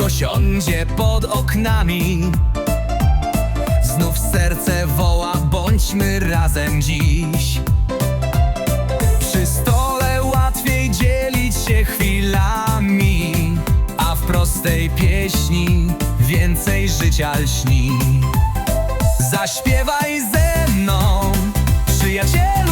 osiądzie pod oknami. Znów serce woła, bądźmy razem dziś. Przy stole łatwiej dzielić się chwilami, a w prostej pieśni więcej życia lśni. Zaśpiewaj ze mną, przyjacielu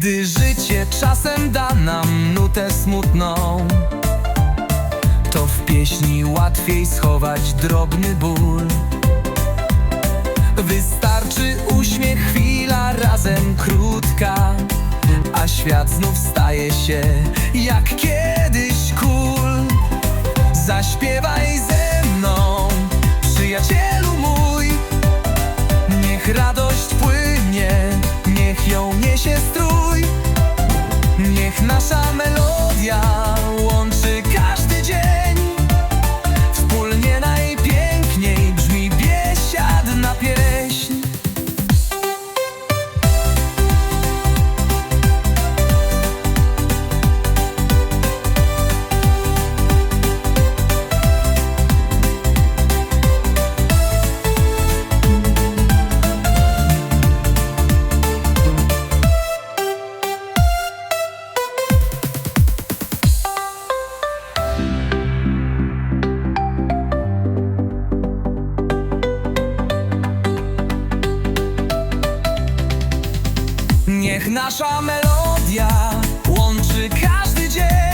Gdy życie czasem da nam nutę smutną To w pieśni łatwiej schować drobny ból. Wystarczy uśmiech, chwila razem krótka A świat znów staje się jak kiedyś Niech nasza melodia łączy każdy dzień.